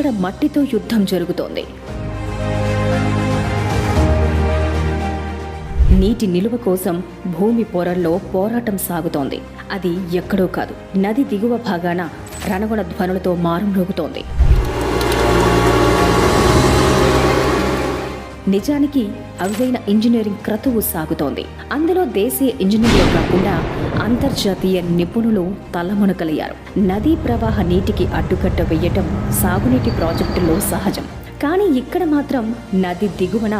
అక్కడ మట్టితో యుద్ధం జరుగుతోంది. నీటి నిలువ కోసం భూమి పొరల్లో పోరాటం సాగుతోంది. అది ఎక్కడో కాదు నది దిగువ భాగాన రణగుణ ధ్వనులతో మారుమ్రోగుతోంది. నిజానికి అరుదైన ఇంజనీరింగ్ క్రతువు సాగుతోంది. అందులో దేశీయ ఇంజనీర్లు కాకుండా అంతర్జాతీయ నిపుణులు తలమునకలయ్యారు. నదీ ప్రవాహ నీటికి అడ్డుకట్ట వేయటం సాగునీటి ప్రాజెక్టులో సహజం. కానీ ఇక్కడ మాత్రం నది దిగువన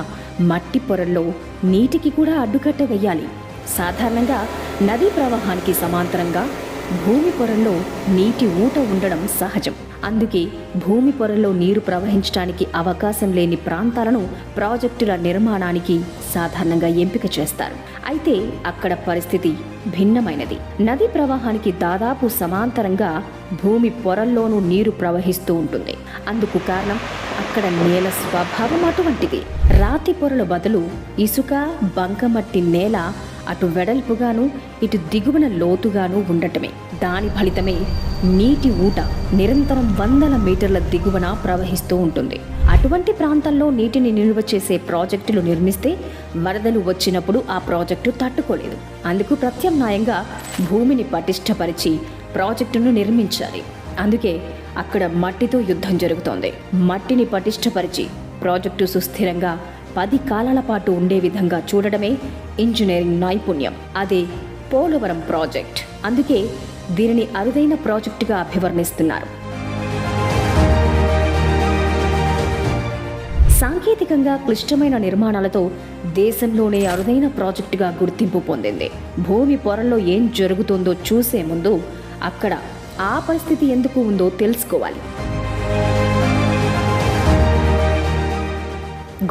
మట్టి పొరల్లో నీటికి కూడా అడ్డుకట్ట వేయాలి. సాధారణంగా నదీ ప్రవాహానికి సమాంతరంగా భూమి పొరల్లో నీటి ఊట ఉండడం సహజం. అందుకే భూమి పొరల్లో నీరు ప్రవహించడానికి అవకాశం లేని ప్రాంతాలను ప్రాజెక్టుల నిర్మాణానికి సాధారణంగా ఎంపిక చేస్తారు. అయితే అక్కడ పరిస్థితి భిన్నమైనది. నది ప్రవాహానికి దాదాపు సమాంతరంగా భూమి పొరల్లోనూ నీరు ప్రవహిస్తూ ఉంటుంది. అందుకు కారణం అక్కడ నేల స్వభావం అటువంటిది. రాతి పొరల బదులు ఇసుక బంకమట్టి నేల అటు వెడల్పుగాను ఇటు దిగువన లోతుగాను ఉండటమే. దాని ఫలితమే నీటి ఊట నిరంతరం వందల మీటర్ల దిగువన ప్రవహిస్తూ ఉంటుంది. అటువంటి ప్రాంతాల్లో నీటిని నిల్వ చేసే ప్రాజెక్టులు నిర్మిస్తే వరదలు వచ్చినప్పుడు ఆ ప్రాజెక్టు తట్టుకోలేదు. అందుకు ప్రత్యామ్నాయంగా భూమిని పటిష్టపరిచి ప్రాజెక్టును నిర్మించాలి. అందుకే అక్కడ మట్టితో యుద్ధం జరుగుతోంది. మట్టిని పటిష్టపరిచి ప్రాజెక్టు సుస్థిరంగా పది కాలాల పాటు ఉండే విధంగా చూడడమే ఇంజనీరింగ్ నైపుణ్యం. అదే పోలవరం ప్రాజెక్ట్. అందుకే దీనిని అరుదైన ప్రాజెక్టుగా అభివర్ణిస్తున్నారు. సాంకేతికంగా క్లిష్టమైన నిర్మాణాలతో దేశంలోనే అరుదైన ప్రాజెక్టుగా గుర్తింపు పొందింది. భూమి పొరల్లో ఏం జరుగుతుందో చూసే ముందు అక్కడ ఆ పరిస్థితి ఎందుకు ఉందో తెలుసుకోవాలి.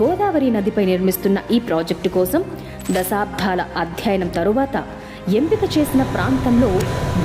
గోదావరి నదిపై నిర్మిస్తున్న ఈ ప్రాజెక్టు కోసం దశాబ్దాల అధ్యయనం తరువాత ఎంపిక చేసిన ప్రాంతంలో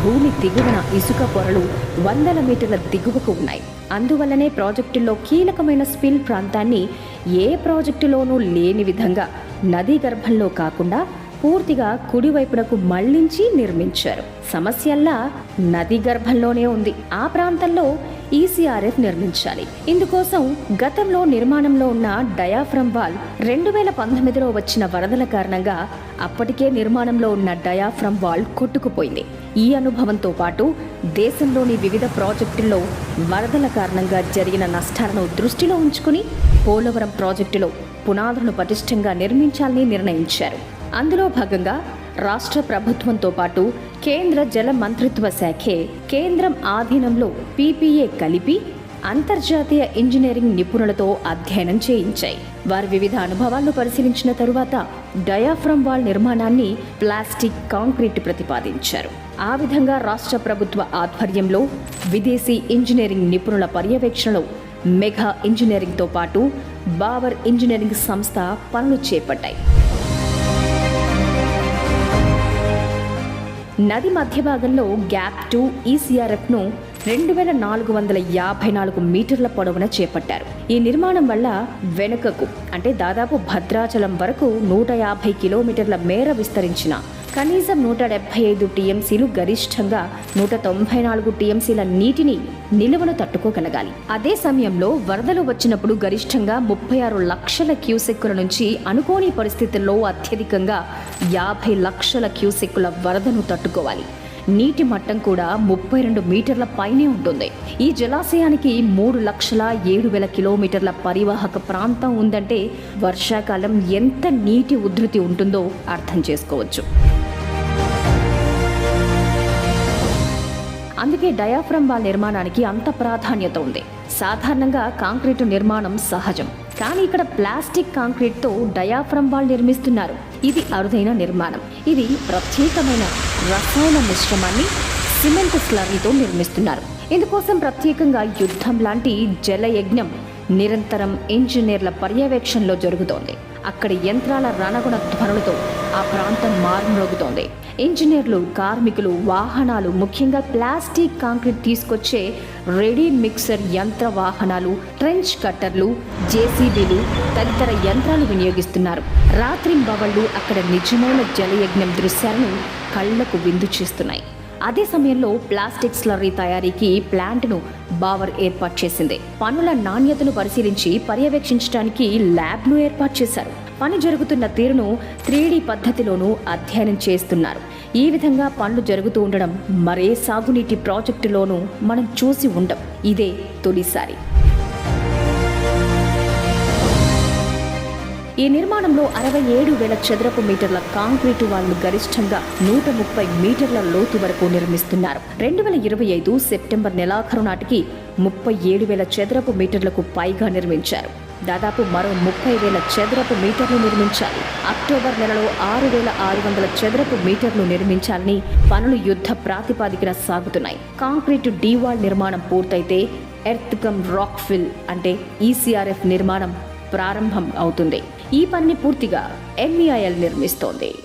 భూమి దిగువన ఇసుక పొరలు వందల మీటర్ల దిగువకు ఉన్నాయి. అందువల్లనే ప్రాజెక్టులో కీలకమైన స్పిల్ ప్రాంతాన్ని ఏ ప్రాజెక్టులోనూ లేని విధంగా నదీ గర్భంలో కాకుండా పూర్తిగా కుడివైపునకు మళ్ళించి నిర్మించారు. సమస్యల్లా నది గర్భంలోనే ఉంది. ఆ ప్రాంతంలో ఈసీఆర్ఎఫ్ నిర్మించాలి. ఇందుకోసం గతంలో నిర్మాణంలో ఉన్న డయాఫ్రమ్ వాల్ రెండు వేల పంతొమ్మిదిలో వచ్చిన వరదల కారణంగా అప్పటికే నిర్మాణంలో ఉన్న డయాఫ్రమ్ వాల్ కొట్టుకుపోయింది. ఈ అనుభవంతో పాటు దేశంలోని వివిధ ప్రాజెక్టుల్లో వరదల కారణంగా జరిగిన నష్టాలను దృష్టిలో ఉంచుకుని పోలవరం ప్రాజెక్టులో పునాదులను పటిష్టంగా నిర్మించాలని నిర్ణయించారు. అందులో భాగంగా రాష్ట్ర ప్రభుత్వంతో పాటు కేంద్ర జల మంత్రిత్వ శాఖే కేంద్రం ఆధీనంలో పీపీఏ కలిపి అంతర్జాతీయ ఇంజనీరింగ్ నిపుణులతో అధ్యయనం చేయించాయి. వారి వివిధ అనుభవాలను పరిశీలించిన తరువాత డయాఫ్రమ్ వాల్ నిర్మాణాన్ని ప్లాస్టిక్ కాంక్రీట్ ప్రతిపాదించారు. ఆ విధంగా రాష్ట్ర ప్రభుత్వ ఆధ్వర్యంలో విదేశీ ఇంజనీరింగ్ నిపుణుల పర్యవేక్షణలో మెగా ఇంజనీరింగ్తో పాటు బావర్ ఇంజనీరింగ్ సంస్థ పనులు చేపట్టాయి. నది మధ్య భాగంలో గ్యాప్ టూ ఈసీఆర్ఎఫ్ను రెండు వేల నాలుగు వందల యాభై నాలుగు మీటర్ల పొడవున చేపట్టారు. ఈ నిర్మాణం వల్ల వెనుకకు అంటే దాదాపు భద్రాచలం వరకు నూట యాభై కిలోమీటర్ల మేర విస్తరించిన కనీసం నూట డెబ్బై ఐదు టీఎంసీలు గరిష్టంగా నూట తొంభై నాలుగు టీఎంసీల నీటిని నిలువను తట్టుకోగలగాలి. అదే సమయంలో వరదలు వచ్చినప్పుడు గరిష్టంగా ముప్పై ఆరు లక్షల క్యూసెక్కుల నుంచి అనుకోని పరిస్థితుల్లో అత్యధికంగా యాభై లక్షల క్యూసెక్కుల వరదను తట్టుకోవాలి. నీటి మట్టం కూడా ముప్పై రెండు మీటర్ల పైనే ఉంటుంది. ఈ జలాశయానికి మూడు లక్షల ఏడు వేల కిలోమీటర్ల పరివాహక ప్రాంతం ఉందంటే వర్షాకాలం ఎంత నీటి ఉధృతి ఉంటుందో అర్థం చేసుకోవచ్చు. అందుకే డయాఫ్రమ్ వాల్ నిర్మాణానికి అంత ప్రాధాన్యత ఉంది. సాధారణంగా కాంక్రీటు నిర్మాణం సహజం. కానీ ఇక్కడ ప్లాస్టిక్ కాంక్రీట్తో డయాఫ్రమ్ వాల్ నిర్మిస్తున్నారు. ఇది అరుదైన నిర్మాణం. ఇది ప్రత్యేకమైన రసాయన మిశ్రమాన్ని సిమెంట్ స్లరీతో నిర్మిస్తున్నారు. ఇందుకోసం ప్రత్యేకంగా యుద్ధం లాంటి జలయజ్ఞం నిరంతరం ఇంజనీర్ల పర్యవేక్షణలో జరుగుతోంది. అక్కడి యంత్రాల రణగుణ ధ్వనులతో ఆ ప్రాంతం మారుమ్రోగుతోంది. ఇంజనీర్లు కార్మికులు వాహనాలు ముఖ్యంగా ప్లాస్టిక్ కాంక్రీట్ తీసుకొచ్చే రెడీ మిక్సర్ యంత్ర వాహనాలు ట్రెంచ్ కట్టర్లు జేసీబీలు తదితర యంత్రాలు వినియోగిస్తున్నారు. రాత్రింబవళ్ళు అక్కడ నిజమైన జలయజ్ఞం దృశ్యాలను కళ్ళకు విందు చేస్తున్నాయి. అదే సమయంలో ప్లాస్టిక్ స్లర్రీ తయారీకి ప్లాంట్ను బావర్ ఏర్పాటు చేసింది. పనుల నాణ్యతను పరిశీలించి పర్యవేక్షించడానికి ల్యాబ్ను ఏర్పాటు చేశారు. పని జరుగుతున్న తీరును త్రీడీ పద్ధతిలోనూ అధ్యయనం చేస్తున్నారు. ఈ విధంగా పనులు జరుగుతూ ఉండడం మరే సాగునీటి ప్రాజెక్టులోనూ మనం చూసి ఉండం. ఇదే తొలిసారి. ఈ నిర్మాణంలో అరవై ఏడు వేల చదరపు మీటర్ల కాంక్రీటు వాల్ను గరిష్టంగా నూట ముప్పై మీటర్ల లోతు వరకు నిర్మిస్తున్నారు. రెండు వేల ఇరవై ఐదు సెప్టెంబర్ నెలాఖరు నాటికి ముప్పై ఏడు వేల చదరపు మీటర్లకు పైగా నిర్మించారు. దాదాపు మరో ముప్పై వేల చదరపు మీటర్లు నిర్మించాలి. అక్టోబర్ నెలలో ఆరు వేల ఆరు వందల చదరపు మీటర్లు నిర్మించాలని పనులు యుద్ధ ప్రాతిపాదికన సాగుతున్నాయి. కాంక్రీటు డీవాల్ నిర్మాణం పూర్తయితే ఎర్త్ కమ్ రాక్ ఫిల్ అంటే ఈసీఆర్ఎఫ్ నిర్మాణం ప్రారంభం అవుతుంది. ఈ పనిని పూర్తిగా ఎంఈఐఎల్ నిర్మిస్తోంది.